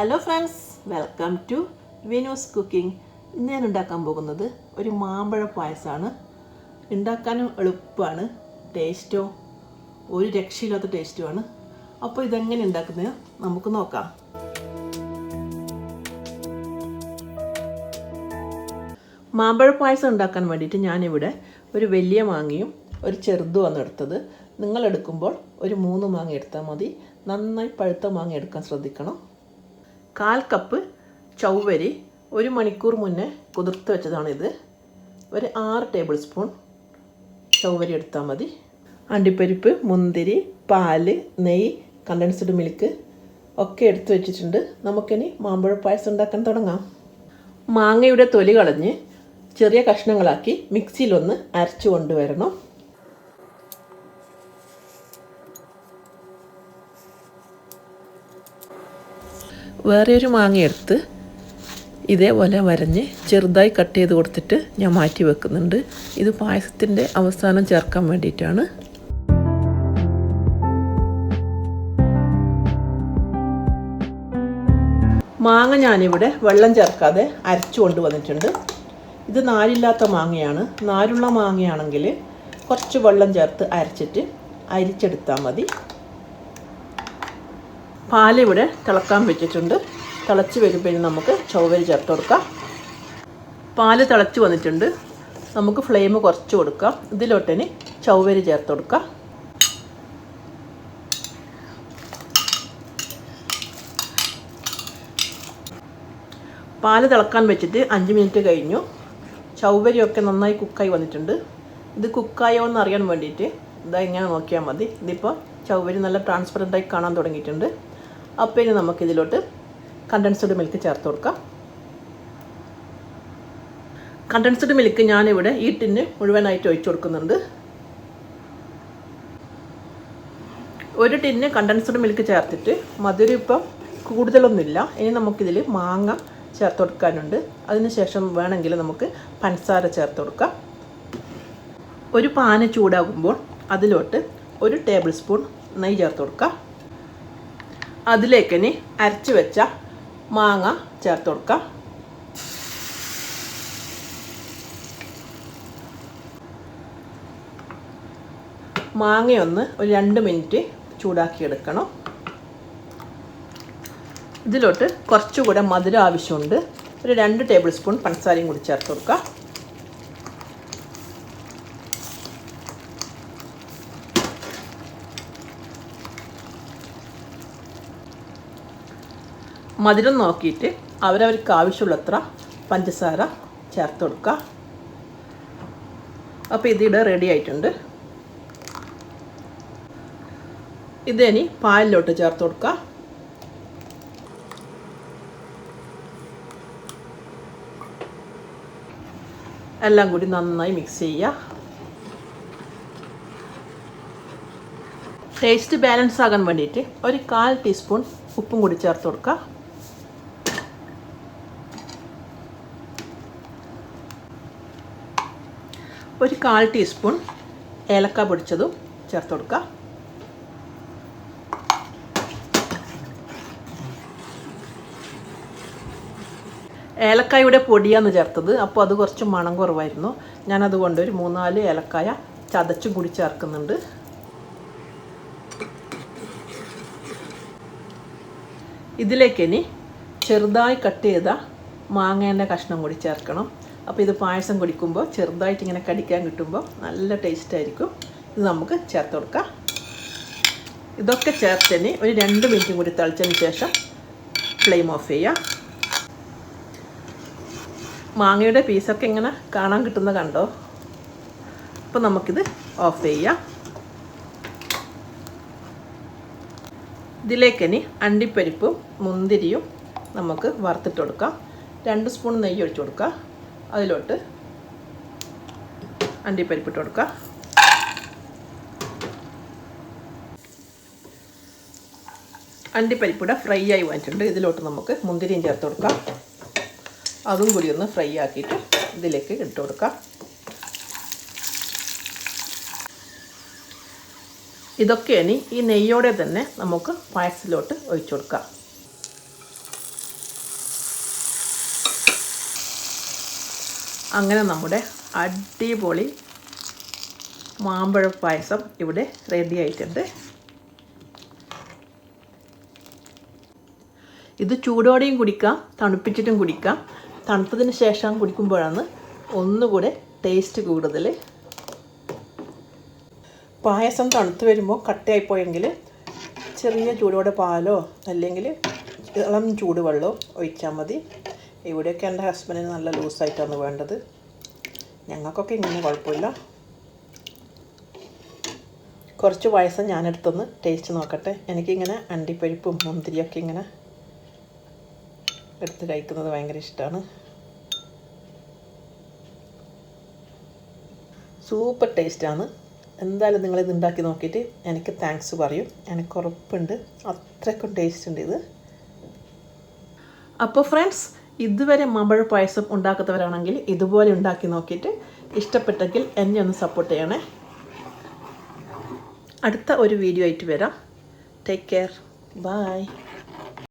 Hello friends welcome to Vinu's cooking ഇന്ന് ഞാൻ ഉണ്ടാക്കാൻ പോകുന്നത് ഒരു മാമ്പഴ പായസമാണ്. ഉണ്ടാക്കാനും എളുപ്പമാണ്. ടേസ്റ്റോ ഒരു രക്ഷയില്ലാത്ത ടേസ്റ്റുമാണ് അപ്പോൾ ഇതെങ്ങനെ ഉണ്ടാക്കുന്നത് നമുക്ക് നോക്കാം. മാമ്പഴ പായസം ഉണ്ടാക്കാൻ വേണ്ടിയിട്ട് ഞാനിവിടെ ഒരു വലിയ മാങ്ങയും ഒരു ചെറുതുമാണ് എടുത്തത്. നിങ്ങൾ എടുക്കുമ്പോൾ ഒരു മൂന്ന് മാങ്ങ എടുത്താൽ മതി. നന്നായി പഴുത്ത മാങ്ങ എടുക്കാൻ ശ്രദ്ധിക്കണം. കാൽ കപ്പ് ചൗവരി ഒരു മണിക്കൂർ മുന്നേ കുതിർത്ത് വെച്ചതാണിത്. ഒരു ആറ് ടേബിൾ സ്പൂൺ ചൗവരി എടുത്താൽ മതി. അണ്ടിപ്പരിപ്പ് മുന്തിരി പാൽ നെയ്യ് കണ്ടൻസ്ഡ് മിൽക്ക് ഒക്കെ എടുത്തു വെച്ചിട്ടുണ്ട്. നമുക്കിനി മാമ്പഴ പായസം ഉണ്ടാക്കാൻ തുടങ്ങാം. മാങ്ങയുടെ തൊലി കളഞ്ഞ് ചെറിയ കഷ്ണങ്ങളാക്കി മിക്സിയിലൊന്ന് അരച്ചു കൊണ്ടുവരണം. വേറെ ഒരു മാങ്ങ എടുത്ത് ഇതേപോലെ വരഞ്ഞ് ചെറുതായി കട്ട് ചെയ്ത് കൊടുത്തിട്ട് ഞാൻ മാറ്റി വെക്കുന്നുണ്ട്. ഇത് പായസത്തിന്റെ അവസാനം ചേർക്കാൻ വേണ്ടിയിട്ടാണ്. മാങ്ങ ഞാനിവിടെ വെള്ളം ചേർക്കാതെ അരച്ചു കൊണ്ടുവന്നിട്ടുണ്ട്. ഇത് നാരില്ലാത്ത മാങ്ങയാണ്. നാരുള്ള മാങ്ങയാണെങ്കിൽ കുറച്ച് വെള്ളം ചേർത്ത് അരച്ചിട്ട് അരിച്ചെടുത്താൽ മതി. പാലിവിടെ തിളക്കാൻ വെച്ചിട്ടുണ്ട്. തിളച്ച് വരുമ്പോഴും നമുക്ക് ചൊവ്വരി ചേർത്ത് കൊടുക്കാം. പാൽ തിളച്ച് വന്നിട്ടുണ്ട്. നമുക്ക് ഫ്ലെയിം കുറച്ച് കൊടുക്കാം. ഇതിലോട്ടിന് ചൊവ്വരി ചേർത്ത് കൊടുക്കാം. പാൽ തിളക്കാൻ വെച്ചിട്ട് അഞ്ച് മിനിറ്റ് കഴിഞ്ഞു. ചൗവരിയൊക്കെ നന്നായി കുക്കായി വന്നിട്ടുണ്ട്. ഇത് കുക്കായോ എന്ന് അറിയാൻ വേണ്ടിയിട്ട് ഇതാ ഇങ്ങനെ നോക്കിയാൽ മതി. ഇതിപ്പോൾ ചൗവരി നല്ല ട്രാൻസ്പെറന്റായി കാണാൻ തുടങ്ങിയിട്ടുണ്ട്. അപ്പോൾ ഇനി നമുക്കിതിലോട്ട് കണ്ടൻസ്ഡ് മിൽക്ക് ചേർത്ത് കൊടുക്കാം. കണ്ടൻസ്ഡ് മിൽക്ക് ഞാനിവിടെ ഈ ടിന്ന് മുഴുവനായിട്ട് ഒഴിച്ചു കൊടുക്കുന്നുണ്ട്. ഒരു ടിന്ന് കണ്ടൻസ്ഡ് മിൽക്ക് ചേർത്തിട്ട് മധുരം ഇപ്പം കൂടുതലൊന്നുമില്ല. ഇനി നമുക്കിതിൽ മാങ്ങ ചേർത്ത് കൊടുക്കാനുണ്ട്. അതിനുശേഷം വേണമെങ്കിൽ നമുക്ക് പഞ്ചസാര ചേർത്ത് കൊടുക്കാം. ഒരു പാന് ചൂടാകുമ്പോൾ അതിലോട്ട് ഒരു ടേബിൾ സ്പൂൺ നെയ്യ് ചേർത്ത് കൊടുക്കാം. അതിലേക്കിനി അരച്ച് വെച്ച മാങ്ങ ചേർത്ത് കൊടുക്കാം. മാങ്ങയൊന്ന് ഒരു രണ്ട് മിനിറ്റ് ചൂടാക്കി എടുക്കണം. ഇതിലോട്ട് കുറച്ചുകൂടെ മധുരം ആവശ്യമുണ്ട്. ഒരു രണ്ട് ടേബിൾ സ്പൂൺ പഞ്ചസാരയും കൂടി ചേർത്ത് കൊടുക്കാം. മധുരം നോക്കിയിട്ട് അവരവർക്ക് ആവശ്യമുള്ളത്ര പഞ്ചസാര ചേർത്ത് കൊടുക്കുക. അപ്പോൾ ഇതിവിടെ റെഡി ആയിട്ടുണ്ട്. ഇതിനി പാലിലോട്ട് ചേർത്ത് കൊടുക്കുക. എല്ലാം കൂടി നന്നായി മിക്സ് ചെയ്യുക. ടേസ്റ്റ് ബാലൻസ് ആകാൻ വേണ്ടിയിട്ട് ഒരു കാൽ ടീസ്പൂൺ ഉപ്പും കൂടി ചേർത്ത് കൊടുക്കുക. ഒരു കാൽ ടീസ്പൂൺ ഏലക്ക പൊടിച്ചതും ചേർത്ത് കൊടുക്കുക ഏലക്കായുടെ പൊടിയാണ് ചേർത്തത് അപ്പോൾ അത് കുറച്ച് മണം കുറവായിരുന്നു. ഞാനതുകൊണ്ട് ഒരു മൂന്നാൽ ഏലക്കായ ചതച്ചും കൂടി ചേർക്കുന്നുണ്ട്. ഇതിലേക്ക് ഇനി ചെറുതായി കട്ട് ചെയ്ത മാങ്ങേന്റെ കഷ്ണം കൂടി ചേർക്കണം. അപ്പോൾ ഇത് പായസം കുടിക്കുമ്പോൾ ചെറുതായിട്ട് ഇങ്ങനെ കടിക്കാൻ കിട്ടുമ്പോൾ നല്ല ടേസ്റ്റ് ആയിരിക്കും. ഇത് നമുക്ക് ചേർത്ത് കൊടുക്കാം. ഇതൊക്കെ ചേർത്തതിന് ഒരു രണ്ട് മിനിറ്റും കൂടി തളിച്ചതിന് ശേഷം ഫ്ലെയിം ഓഫ് ചെയ്യാം. മാങ്ങയുടെ പീസൊക്കെ ഇങ്ങനെ കാണാൻ കിട്ടുന്ന കണ്ടോ? അപ്പോൾ നമുക്കിത് ഓഫ് ചെയ്യാം. ഇതിലേക്കിനി അണ്ടിപ്പരിപ്പും മുന്തിരിയും നമുക്ക് വറുത്തിട്ട് കൊടുക്കാം. രണ്ട് സ്പൂൺ നെയ്യ് ഒഴിച്ചു കൊടുക്കാം. അതിലോട്ട് അണ്ടിപ്പരിപ്പിട്ട് കൊടുക്കുക. അണ്ടിപ്പരിപ്പിടെ ഫ്രൈ ആയി വാങ്ങിച്ചിട്ടുണ്ട് ഇതിലോട്ട് നമുക്ക് മുന്തിരിയും ചേർത്ത് കൊടുക്കാം. അതും കൂടി ഒന്ന് ഫ്രൈ ആക്കിയിട്ട് ഇതിലേക്ക് ഇട്ട് കൊടുക്കാം. ഇതൊക്കെ ഇനി ഈ നെയ്യോടെ തന്നെ നമുക്ക് പായസത്തിലോട്ട് ഒഴിച്ചു കൊടുക്കാം. അങ്ങനെ നമ്മുടെ അടിപൊളി മാമ്പഴ പായസം ഇവിടെ റെഡി ആയിട്ടുണ്ട്. ഇത് ചൂടോടെയും കുടിക്കാം തണുപ്പിച്ചിട്ടും കുടിക്കാം. തണുത്തതിന് ശേഷം കുടിക്കുമ്പോഴാണ് ഒന്നുകൂടെ ടേസ്റ്റ് കൂടുതൽ. പായസം തണുത്ത് വരുമ്പോൾ കട്ടയായിപ്പോയെങ്കിൽ ചെറിയ ചൂടോടെ പാലോ അല്ലെങ്കിൽ ഇളം ചൂടുവെള്ളമോ ഒഴിച്ചാൽ മതി. ഇവിടെയൊക്കെ എന്റെ ഹസ്ബൻഡിന് നല്ല ലൂസായിട്ടാണ് വേണ്ടത്. ഞങ്ങൾക്കൊക്കെ ഇങ്ങനെ കുഴപ്പമില്ല. കുറച്ച് പായസം ഞാനെടുത്തൊന്ന് ടേസ്റ്റ് നോക്കട്ടെ. എനിക്കിങ്ങനെ അണ്ടിപ്പരിപ്പും മുന്തിരിയൊക്കെ ഇങ്ങനെ എടുത്ത് കഴിക്കുന്നത് ഭയങ്കര ഇഷ്ടമാണ്. സൂപ്പർ ടേസ്റ്റാണ് എന്തായാലും നിങ്ങളിത് ഉണ്ടാക്കി നോക്കിയിട്ട് എനിക്ക് താങ്ക്സ് പറയും. എനിക്ക് ഉറപ്പുണ്ട്. അത്രയ്ക്കും ടേസ്റ്റ് ഉണ്ട് ഇത്. അപ്പോൾ ഫ്രണ്ട്സ് ഇതുവരെ മാമ്പഴ പായസം ഉണ്ടാക്കാത്തവരാണെങ്കിൽ ഇതുപോലെ ഉണ്ടാക്കി നോക്കിയിട്ട് ഇഷ്ടപ്പെട്ടെങ്കിൽ എന്നെ ഒന്ന് സപ്പോർട്ട് ചെയ്യണേ. അടുത്ത ഒരു വീഡിയോ ആയിട്ട് വരാം. Take care bye